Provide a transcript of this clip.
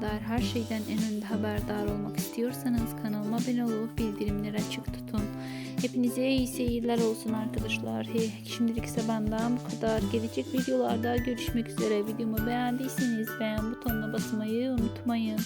Dair her şeyden en önde haberdar olmak istiyorsanız kanalıma abone olup bildirimleri açık tutun. Hepinize iyi seyirler olsun arkadaşlar. Şimdilik ise benden bu kadar. Gelecek videolarda görüşmek üzere. Videomu beğendiyseniz beğen butonuna basmayı unutmayın.